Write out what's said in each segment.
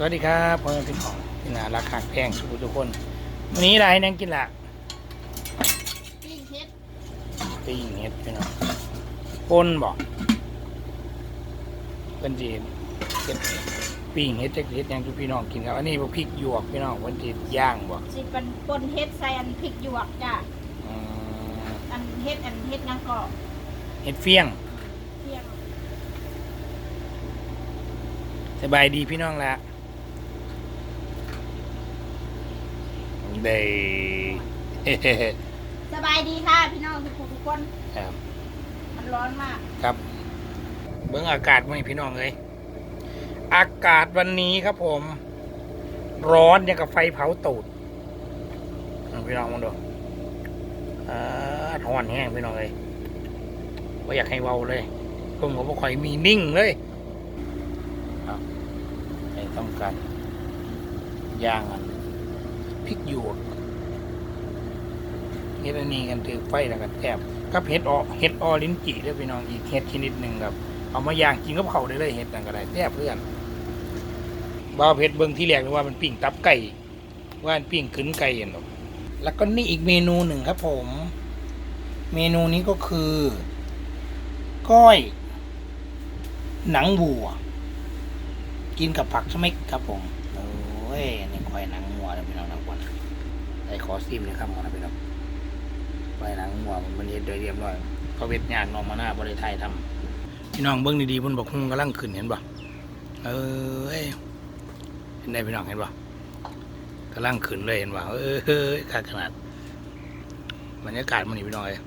สวัสดีครับพ่อแม่พี่น้องที่น่ารักหักแพงสุขทุกคน วันนี้อะไรนั่งกินละปิ้งเฮ็ดปิ้งเห็ดพี่น้องปนบอกเป็นจีเห็ดปิ้งเห็ดเจ็ดเห็ดหยังทุกพี่น้องกินครับอันนี้พวกพริกหยวกพี่น้องวันจีย่างบ่สิเป็นปนเฮ็ดใส่อันพริกหยวกจ้ะอืมอันเฮ็ดอันเฮ็ดหยังก็เห็ดเฟี้ยงเที่ยงสบายดีพี่น้องละ ได้สบายดีค่ะพี่น้องทุกคนทุกคน ครับมันร้อนมาก ครับ เบิ้งอากาศไหมพี่น้องเลยอากาศวันนี้ครับผม ร้อนอย่างกับไฟเผาตูดเอาพี่น้องมาดูอ่าร้อนแห้งพี่น้องเลยว่าอยากให้เว้าเลยผมก็บ่ค่อยมีนิ่งเลยครับให้ต้องการย่างอัน พริกหยวกเฮ็ดอันนี้กันถือไฟแล้วกันแทบกับเห็ดออเห็ดออลิ้นจี่ด้วยพี่น้องอีกเห็ดชนิดหนึ่งครับ เอามาย่างกินกับเขาได้เลยเห็ดนั่นก็ได้แทบเพื่อนบ่าวเพชรเบิ่งที่แรกนึกว่ามันปิ้งตับไก่ว่ามันปิ้งขึ้นไก่เห็นหรอกแล้วก็นี่อีกเมนูหนึ่งครับผม เมนูนี้ก็คือ ก้อย หนังวัว กินกับผักสมิกครับผม ยนี่ก้อยหนังวัวนะพี่น้องนะวันไอ้ขอซิมเลยครับมอนะพี่น้องก้อยหนังวัวมันเฮ็ดโดยเรียบร้อยเขาเวทยากนองมาหน้าบริไทยทำพี่น้องเบิ้งดีๆพิ่นบอกหุ้งกำลังขึ้นเห็นป่ะเออเห็นได้พี่น้องเห็นป่ะกำลังขึ้นเลยเห็นป่ะเออเฮ้ยขาขนาดบรรยากาศมันนี่พี่น้องเลย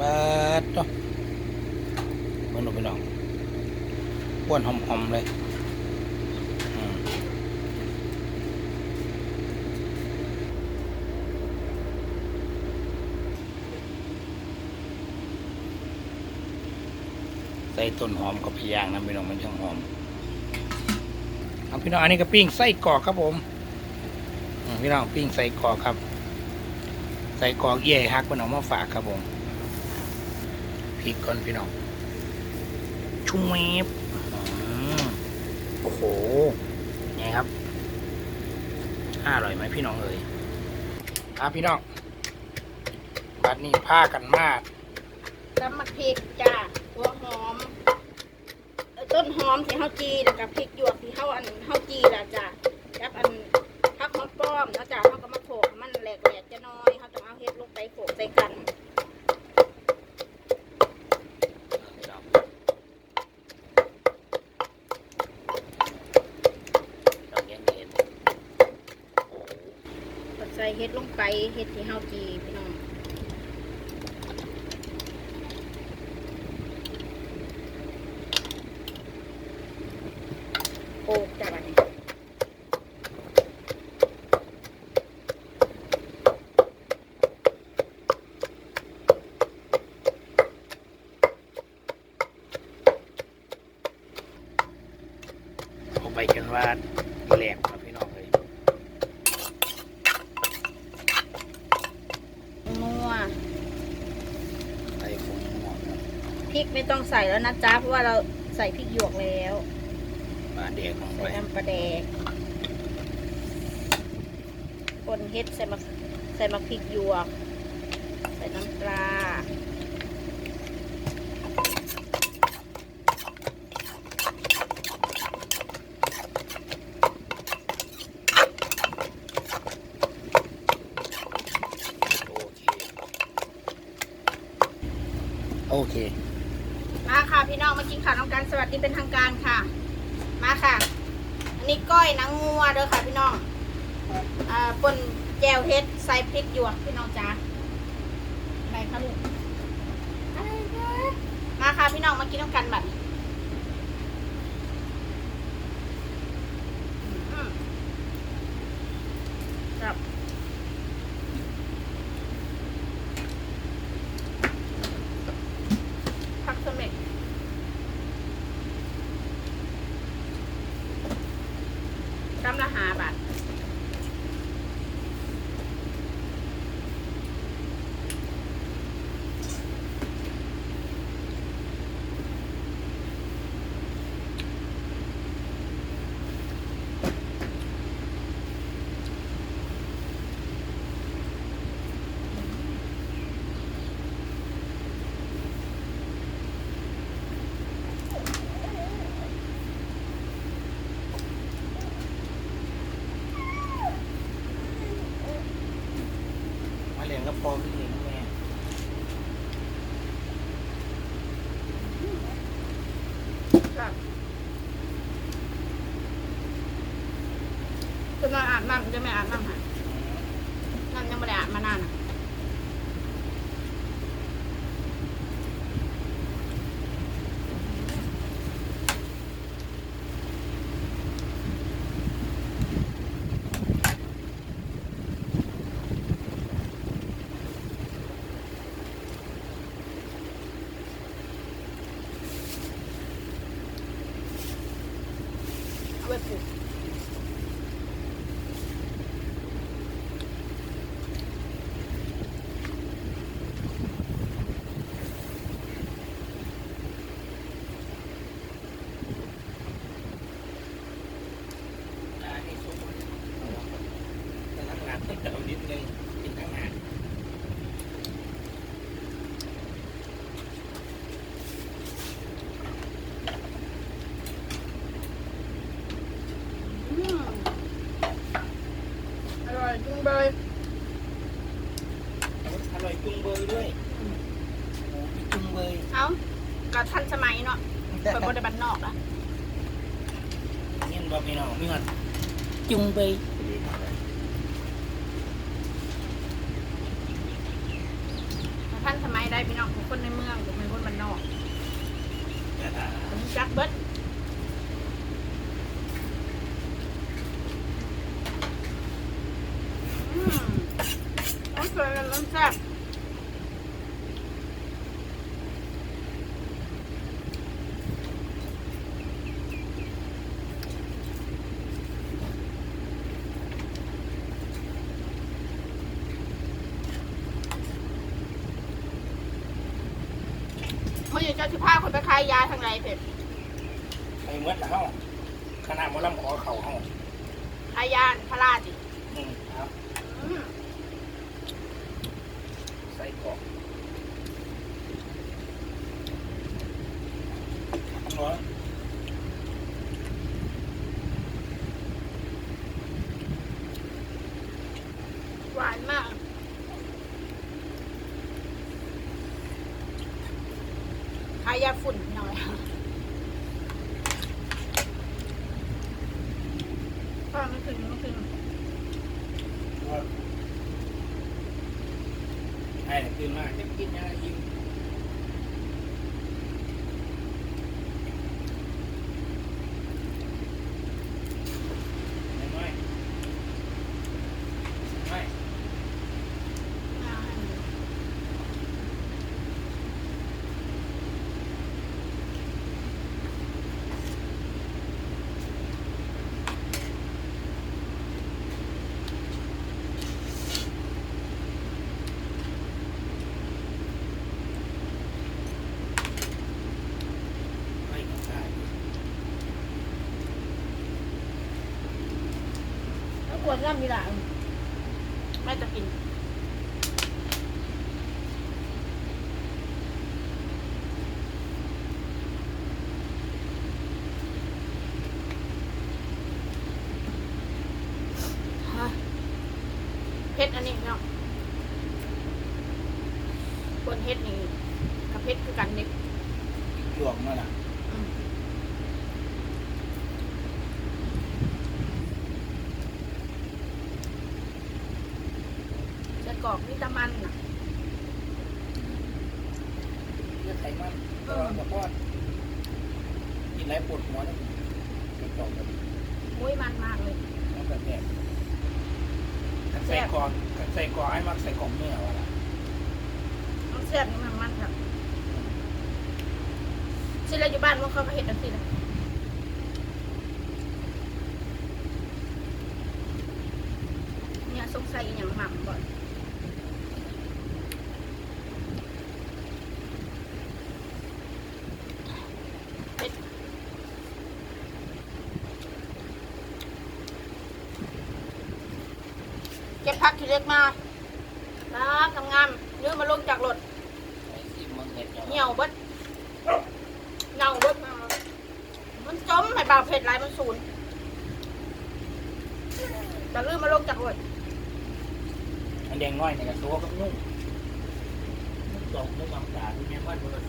มาต่อมันหนูไปน้อง ป้วนหอมๆเลยใส่ต้นหอมกับพยางนะพี่น้องมันช่างหอมเอาพี่น้องอันนี้ก็ปิ้งไส้กรอกครับผมพี่น้องปิ้งไส้กรอกครับ ใส่กรอกเย่ฮักมันเออกมาฝากครับผมพริกก่อนพี่น้องชุ่มเวบ โอ้โหไงครับอร่อยไหมพี่น้องเอ่ยครับพี่น้องบัดนี้ผ้ากันมากตำมักพริกจ้ะหัวหอมเออต้นหอมที่เฮาจีแล้วกับพริกหยวกที่เฮาอันเฮาจีล่ะจ้ะกับอันผักหอมป้อมเนาะจ้ะเฮาก็มาโขลกให้มันแหลกๆจะน้อยเฮาต้องเอาเฮ็ดลงไปโขลกใส่กัน พี่น้องเราแกงเห็ดโอ้ ก็ใส่เฮ็ดลงไปเฮ็ดที่เฮาจีพี่น้องโขลกจ้ะบัดนี้เอาไปกันว่าแหลกครับพี่น้องเลย นัว ใส่ผงหอม พริกไม่ต้อง ใส่แล้วนะจ๊ะเพราะว่าเราใส่พริกหยวกแล้วปลาแดกลงไปใส่น้ำปลาแดกคนเฮ็ดใส่มะใส่มะพริกหยวก ใส่น้ำปลาโอเค โอเค มาค่ะพี่น้องมากินข้าวน้ำกันสวัสดีเป็นทางการค่ะ มาค่ะ อันนี้ก้อยหนังงัวเด้อค่ะพี่น้องอ่าปนแจวเฮ็ดใส่พริกหยวกพี่น้องจ้าอะไรคะลูกมาค่ะพี่น้องมากินน้ำกันแบบนี้ on เอาไปปลูกอืมอร่อยจุงเบย อร่อยจุงเบยด้วยโอ้มีจุงเบย เอ้าก็ทันสมัยเนาะเปิดบนบ้านนอกอะ นี่มัน บอกพี่น้องมีมันจุงเบยทันสมัยได้พี่น้องของคนในเมืองผมเป็นคนบ้านนอกผมจักเบิดอืมต้องเคยกันต้องแซ่บ เมื่ออยู่เจ้าสิพาคนไปขายยาทางไรเผ็ดไปเมื่อละเฮาขนาดหมอลำขอเข่าเฮาขายยาพาราดิอืมครับอืมใส่กรอกร้อย หวานมาก ขายาฝุ่นหน่อยก็ไม่ถึงไม่ถึงให้ตื่นมาจะกินยาอิ่มไม่ไม่ ไม่ก็ได้ แล้วควรร่ำมีหลายไม่จะกินเพชรอันนี้เนาะคนเฮ็ดนี่กับเพชรคือกันเด็ก หลวงมาละ จะกรอกวิตามันน่ะ เลือด ไขมันตลอดกับพอดกินไรปวดหัวนะไปกรอกแบบมุ้ยมันมากเลยน้ำแบบแดงกันใส่กรอกกันใส่กรอกให้มักใส่กรอกเนื้อวะล่ะมันแซ่บนี่มันมันครับสิเราอยู่บ้านมันเขาก็เห็ดอันสินะเนี่ยสงสัยอย่างหม่ำบ่อย เก็บผักที่เล็กมารักงามๆยื้อมาลงจากรถไอ้ที่มึงเห็ดเหี่ยวเบิดเน่าเบิดมันจมให้บ่าวเผ็ดหลายมันสูญจะลืมมาลงจากรถอันแดงน้อยเนี่ยกระตัวก็นุ่งนุ่งตอกนุ่งบางตาที่แม่บ้านบนกระ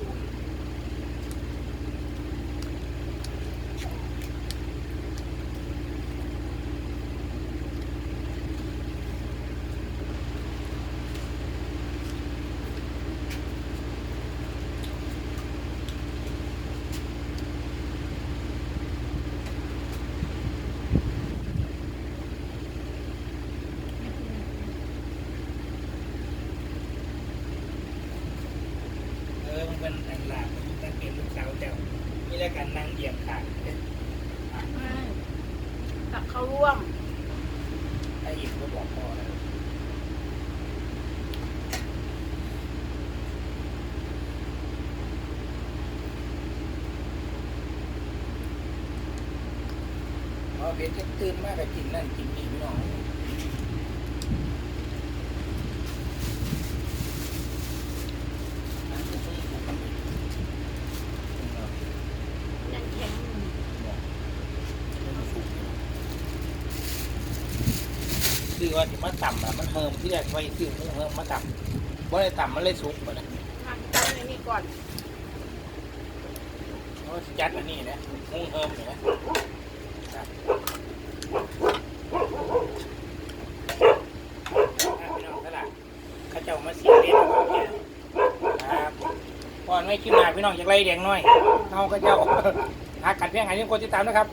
เพิ่นทางหลังสังเกตลูกสาวเจ้านี่แล้วกันนั่งเหยียบขาตักเข้าร่วมไอ้อีกก็บอกพ่อแล้วพอเป็นตื่นมากไปกินนั่นกินนี่พี่น้อง ที่แรกไว้คือมันเฮิมมาต่ำว่าได้ต่ำมันเลยสุกหมดเลยทำตั้งในนี้ก่อนเพราะว่าสิจัดอันนี้นะมุ้งเฮิมเนี่ยนะอะพี่น้องตลาดเขาเจ้ามาเสียเล่นของเนี่ยครับก่อนไม่คิดมาพี่น้องอยากไล่แดงน้อยเขาก็เจ้าหากัดเพียงหายยังคนติดตามนะครับ